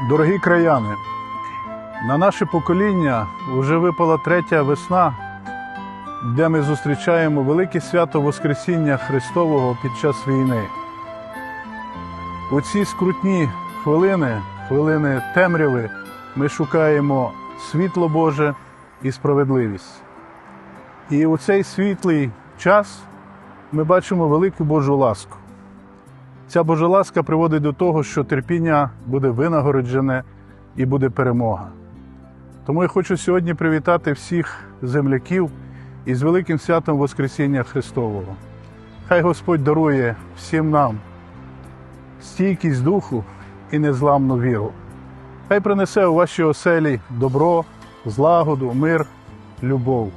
Дорогі краяни, на наше покоління вже випала третя весна, де ми зустрічаємо велике свято Воскресіння Христового під час війни. У ці скрутні хвилини, хвилини темряви, ми шукаємо світло Боже і справедливість. І у цей світлий час ми бачимо велику Божу ласку. Ця Божа ласка приводить до того, що терпіння буде винагороджене і буде перемога. Тому я хочу сьогодні привітати всіх земляків із великим святом Воскресіння Христового. Хай Господь дарує всім нам стійкість духу і незламну віру. Хай принесе у ваші оселі добро, злагоду, мир, любов.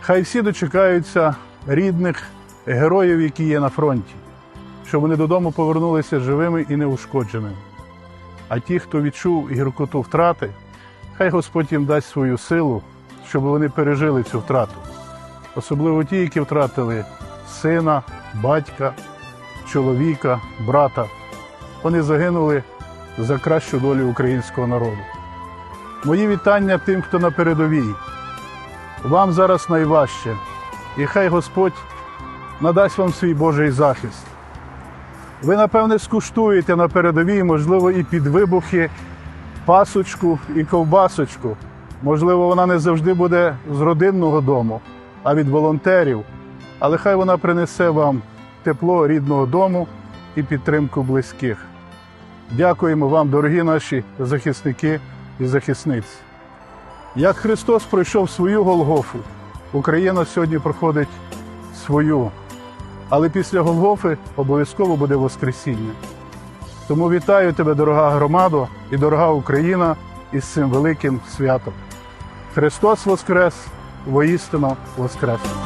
Хай всі дочекаються рідних героїв, які є на фронті, щоб вони додому повернулися живими і неушкодженими. А ті, хто відчув гіркоту втрати, хай Господь їм дасть свою силу, щоб вони пережили цю втрату. Особливо ті, які втратили сина, батька, чоловіка, брата. Вони загинули за кращу долю українського народу. Мої вітання тим, хто на передовій. Вам зараз найважче, і хай Господь надасть вам свій Божий захист. Ви, напевне, скуштуєте на передовій, можливо, і під вибухи пасочку і ковбасочку. Можливо, вона не завжди буде з родинного дому, а від волонтерів. Але хай вона принесе вам тепло рідного дому і підтримку близьких. Дякуємо вам, дорогі наші захисники і захисниці. Як Христос пройшов свою Голгофу, Україна сьогодні проходить свою. Але після Голгофи обов'язково буде Воскресіння. Тому вітаю тебе, дорога громадо і дорога Україна, із цим великим святом. Христос Воскрес, воістину Воскрес!